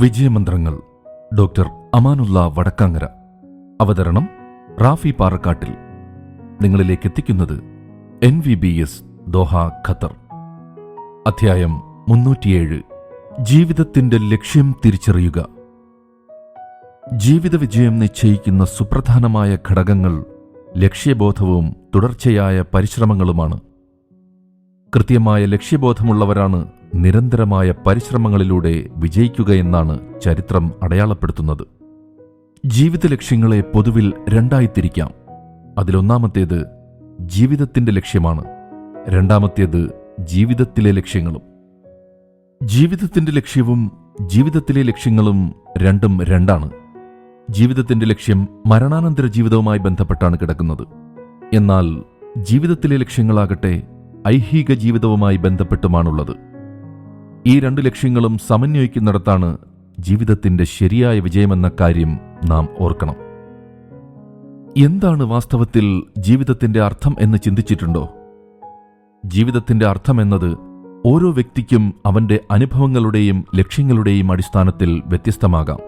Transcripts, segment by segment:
വിജയമന്ത്രങ്ങൾ doctor Amanullah Vadakkangara. അവതരണം റാഫി പാറക്കാട്ടിൽ. നിങ്ങളിലേക്ക് എത്തിക്കുന്നത് N V B S Doha Qatar. അധ്യായം മുന്നൂറ്റിയേഴ്. ജീവിതത്തിന്റെ ലക്ഷ്യം തിരിച്ചറിയുക. ജീവിത വിജയം നിശ്ചയിക്കുന്ന സുപ്രധാനമായ ഘടകങ്ങൾ ലക്ഷ്യബോധവും തുടർച്ചയായ പരിശ്രമങ്ങളുമാണ്. കൃത്യമായ ലക്ഷ്യബോധമുള്ളവരാണ് നിരന്തരമായ പരിശ്രമങ്ങളിലൂടെ വിജയിക്കുകയെന്നാണ് ചരിത്രം അടയാളപ്പെടുത്തുന്നത്. ജീവിത ലക്ഷ്യങ്ങളെ പൊതുവിൽ രണ്ടായി തിരിക്കാം അതിലൊന്നാമത്തേത് ജീവിതത്തിന്റെ ലക്ഷ്യമാണ്. രണ്ടാമത്തേത് ജീവിതത്തിലെ ലക്ഷ്യങ്ങളും. ജീവിതത്തിന്റെ ലക്ഷ്യവും ജീവിതത്തിലെ ലക്ഷ്യങ്ങളും രണ്ടും രണ്ടാണ്. ജീവിതത്തിന്റെ ലക്ഷ്യം മരണാനന്തര ജീവിതവുമായി ബന്ധപ്പെട്ടാണ് കിടക്കുന്നത്. എന്നാൽ ജീവിതത്തിലെ ലക്ഷ്യങ്ങളാകട്ടെ ഐഹിക ജീവിതവുമായി ബന്ധപ്പെട്ടുമാണുള്ളത്. ഈ രണ്ട് ലക്ഷ്യങ്ങളും സമന്വയിക്കുന്നിടത്താണ് ജീവിതത്തിന്റെ ശരിയായ വിജയമെന്ന കാര്യം നാം ഓർക്കണം. എന്താണ് വാസ്തവത്തിൽ ജീവിതത്തിന്റെ അർത്ഥം എന്ന് ചിന്തിച്ചിട്ടുണ്ടോ? ജീവിതത്തിന്റെ അർത്ഥം എന്നത് ഓരോ വ്യക്തിക്കും അവന്റെ അനുഭവങ്ങളുടെയും ലക്ഷ്യങ്ങളുടെയും അടിസ്ഥാനത്തിൽ വ്യത്യസ്തമാകാം.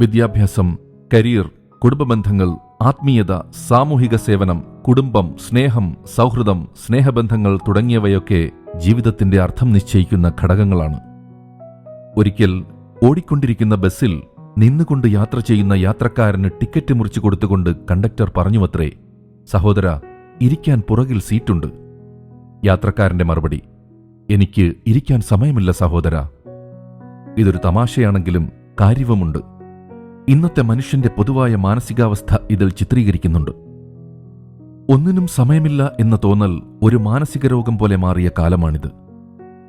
വിദ്യാഭ്യാസം കരിയർ കുടുംബബന്ധങ്ങൾ ആത്മീയത സാമൂഹിക സേവനം കുടുംബം സ്നേഹം സൗഹൃദം സ്നേഹബന്ധങ്ങൾ തുടങ്ങിയവയൊക്കെ ജീവിതത്തിന്റെ അർത്ഥം നിശ്ചയിക്കുന്ന ഘടകങ്ങളാണ്. ഒരിക്കൽ ഓടിക്കൊണ്ടിരിക്കുന്ന ബസ്സിൽ നിന്നുകൊണ്ട് യാത്ര ചെയ്യുന്ന യാത്രക്കാരന് ടിക്കറ്റ് മുറിച്ചു കൊടുത്തുകൊണ്ട് കണ്ടക്ടർ പറഞ്ഞുവത്രേ സഹോദര ഇരിക്കാൻ പുറകിൽ സീറ്റുണ്ട്. യാത്രക്കാരന്റെ മറുപടി എനിക്ക് ഇരിക്കാൻ സമയമില്ല സഹോദര. ഇതൊരു തമാശയാണെങ്കിലും കാര്യവുമുണ്ട്. ഇന്നത്തെ മനുഷ്യന്റെ പൊതുവായ മാനസികാവസ്ഥ ഇതിൽ ചിത്രീകരിക്കുന്നുണ്ട്. ഒന്നിനും സമയമില്ല എന്ന തോന്നൽ ഒരു മാനസിക രോഗം പോലെ മാറിയ കാലമാണിത്.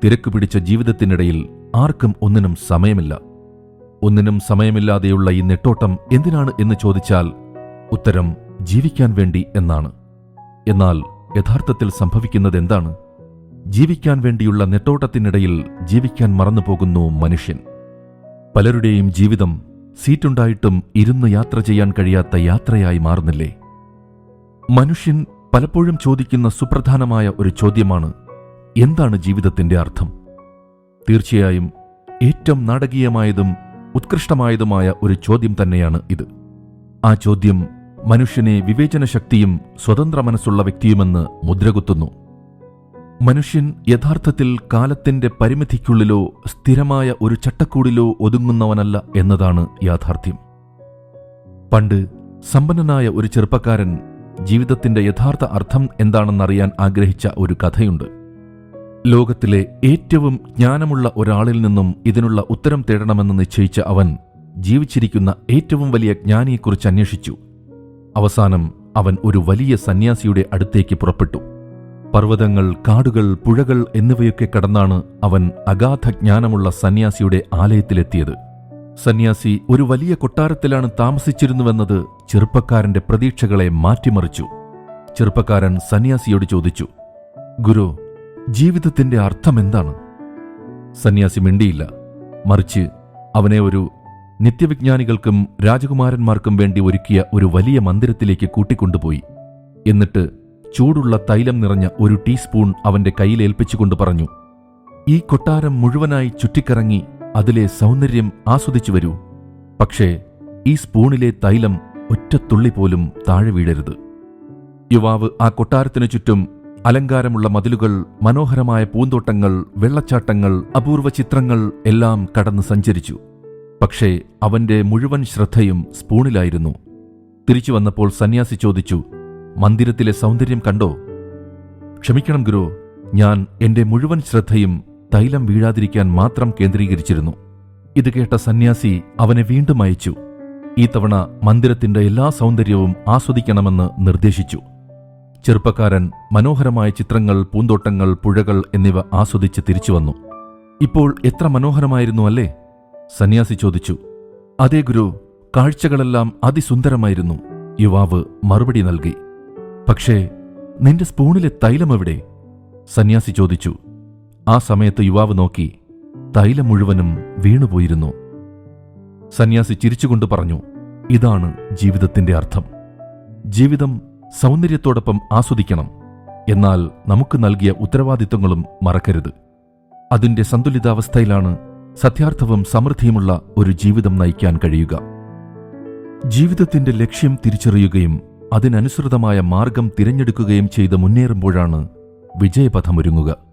തിരക്ക് പിടിച്ച ജീവിതത്തിനിടയിൽ ആർക്കും ഒന്നിനും സമയമില്ല. ഒന്നിനും സമയമില്ലാതെയുള്ള ഈ നെട്ടോട്ടം എന്തിനാണ് എന്ന് ചോദിച്ചാൽ ഉത്തരം ജീവിക്കാൻ വേണ്ടി എന്നാണ്. എന്നാൽ യഥാർത്ഥത്തിൽ സംഭവിക്കുന്നത് എന്താണ്? ജീവിക്കാൻ വേണ്ടിയുള്ള നെട്ടോട്ടത്തിനിടയിൽ ജീവിക്കാൻ മറന്നുപോകുന്നു മനുഷ്യൻ. പലരുടെയും ജീവിതം സീറ്റുണ്ടായിട്ടും ഇരുന്ന് യാത്ര ചെയ്യാൻ കഴിയാത്ത യാത്രയായി മാറുന്നില്ലേ? മനുഷ്യൻ പലപ്പോഴും ചോദിക്കുന്ന സുപ്രധാനമായ ഒരു ചോദ്യമാണ് എന്താണ് ജീവിതത്തിന്റെ അർത്ഥം? തീർച്ചയായും ഏറ്റവും നാടകീയമായതും ഉത്കൃഷ്ടമായതുമായ ഒരു ചോദ്യം തന്നെയാണ് ഇത്. ആ ചോദ്യം മനുഷ്യനെ വിവേചനശക്തിയും സ്വതന്ത്ര മനസ്സുള്ള വ്യക്തിയുമെന്ന് മുദ്രകുത്തുന്നു. മനുഷ്യൻ യഥാർത്ഥത്തിൽ കാലത്തിന്റെ പരിമിതിക്കുള്ളിലോ സ്ഥിരമായ ഒരു ചട്ടക്കൂടിലോ ഒതുങ്ങുന്നവനല്ല എന്നതാണ് യാഥാർത്ഥ്യം. പണ്ട് സമ്പന്നനായ ഒരു ചെറുപ്പക്കാരൻ ജീവിതത്തിന്റെ യഥാർത്ഥ അർത്ഥം എന്താണെന്നറിയാൻ ആഗ്രഹിച്ച ഒരു കഥയുണ്ട്. ലോകത്തിലെ ഏറ്റവും ജ്ഞാനമുള്ള ഒരാളിൽ നിന്നും ഇതിനുള്ള ഉത്തരം തേടണമെന്ന് നിശ്ചയിച്ച അവൻ ജീവിച്ചിരിക്കുന്ന ഏറ്റവും വലിയ ജ്ഞാനിയെക്കുറിച്ച് അന്വേഷിച്ചു. അവസാനം അവൻ ഒരു വലിയ സന്യാസിയുടെ അടുത്തേക്ക് പുറപ്പെട്ടു. പർവതങ്ങൾ കാടുകൾ പുഴകൾ എന്നിവയൊക്കെ കടന്നാണ് അവൻ അഗാധ ജ്ഞാനമുള്ള സന്യാസിയുടെ ആലയത്തിലെത്തിയത്. സന്യാസി ഒരു വലിയ കൊട്ടാരത്തിലാണ് താമസിച്ചിരുന്നുവെന്നത് ചെറുപ്പക്കാരന്റെ പ്രതീക്ഷകളെ മാറ്റിമറിച്ചു. ചെറുപ്പക്കാരൻ സന്യാസിയോട് ചോദിച്ചു ഗുരു ജീവിതത്തിന്റെ അർത്ഥം എന്താണ്? സന്യാസി മിണ്ടിയില്ല. മറിച്ച് അവനെ ഒരു നിത്യവിജ്ഞാനികൾക്കും രാജകുമാരന്മാർക്കും വേണ്ടി ഒരുക്കിയ ഒരു വലിയ മന്ദിരത്തിലേക്ക് കൂട്ടിക്കൊണ്ടുപോയി. എന്നിട്ട് ചൂടുള്ള തൈലം നിറഞ്ഞ ഒരു ടീസ്പൂൺ അവന്റെ കയ്യിലേൽപ്പിച്ചുകൊണ്ട് പറഞ്ഞു ഈ കൊട്ടാരം മുഴുവനായി ചുറ്റിക്കറങ്ങി അതിലെ സൗന്ദര്യം ആസ്വദിച്ചു വരൂ. പക്ഷേ ഈ സ്പൂണിലെ തൈലം ഒറ്റ തുള്ളി പോലും താഴെ വീഴരുത്. യുവാവ് ആ കൊട്ടാരത്തിനു ചുറ്റും അലങ്കാരമുള്ള മതിലുകൾ മനോഹരമായ പൂന്തോട്ടങ്ങൾ വെള്ളച്ചാട്ടങ്ങൾ അപൂർവ ചിത്രങ്ങൾ എല്ലാം കടന്ന് സഞ്ചരിച്ചു. പക്ഷേ അവന്റെ മുഴുവൻ ശ്രദ്ധയും സ്പൂണിലായിരുന്നു. തിരിച്ചു വന്നപ്പോൾ സന്യാസി ചോദിച്ചു മന്ദിരത്തിലെ സൗന്ദര്യം കണ്ടോ? ക്ഷമിക്കണം ഗുരു ഞാൻ എന്റെ മുഴുവൻ ശ്രദ്ധയും തൈലം വീഴാതിരിക്കാൻ മാത്രം കേന്ദ്രീകരിച്ചിരുന്നു. ഇത് കേട്ട സന്യാസി അവനെ വീണ്ടും അയച്ചു. ഈ തവണ മന്ദിരത്തിന്റെ എല്ലാ സൗന്ദര്യവും ആസ്വദിക്കണമെന്ന് നിർദ്ദേശിച്ചു. ചെറുപ്പക്കാരൻ മനോഹരമായ ചിത്രങ്ങൾ പൂന്തോട്ടങ്ങൾ പുഴകൾ എന്നിവ ആസ്വദിച്ച് തിരിച്ചുവന്നു ഇപ്പോൾ എത്ര മനോഹരമായിരുന്നു അല്ലേ? സന്യാസി ചോദിച്ചു. അതേ ഗുരു കാഴ്ചകളെല്ലാം അതിസുന്ദരമായിരുന്നു. യുവാവ് മറുപടി നൽകി. പക്ഷേ നിന്റെ സ്പൂണിലെ തൈലം എവിടെ സന്യാസി ചോദിച്ചു. ആ സമയത്ത് യുവാവ് നോക്കി തൈലം മുഴുവനും വീണുപോയിരുന്നു. സന്യാസി ചിരിച്ചുകൊണ്ട് പറഞ്ഞു ഇതാണ് ജീവിതത്തിന്റെ അർത്ഥം. ജീവിതം സൗന്ദര്യത്തോടൊപ്പം ആസ്വദിക്കണം. എന്നാൽ നമുക്ക് നൽകിയ ഉത്തരവാദിത്വങ്ങളും മറക്കരുത്. അതിന്റെ സന്തുലിതാവസ്ഥയിലാണ് സത്യാർത്ഥവും സമൃദ്ധിയുമുള്ള ഒരു ജീവിതം നയിക്കാൻ കഴിയുക. ജീവിതത്തിന്റെ ലക്ഷ്യം തിരിച്ചറിയുകയും അതിനനുസൃതമായ മാർഗം തിരഞ്ഞെടുക്കുകയും ചെയ്ത് മുന്നേറുമ്പോഴാണ് വിജയപഥമൊരുങ്ങുക.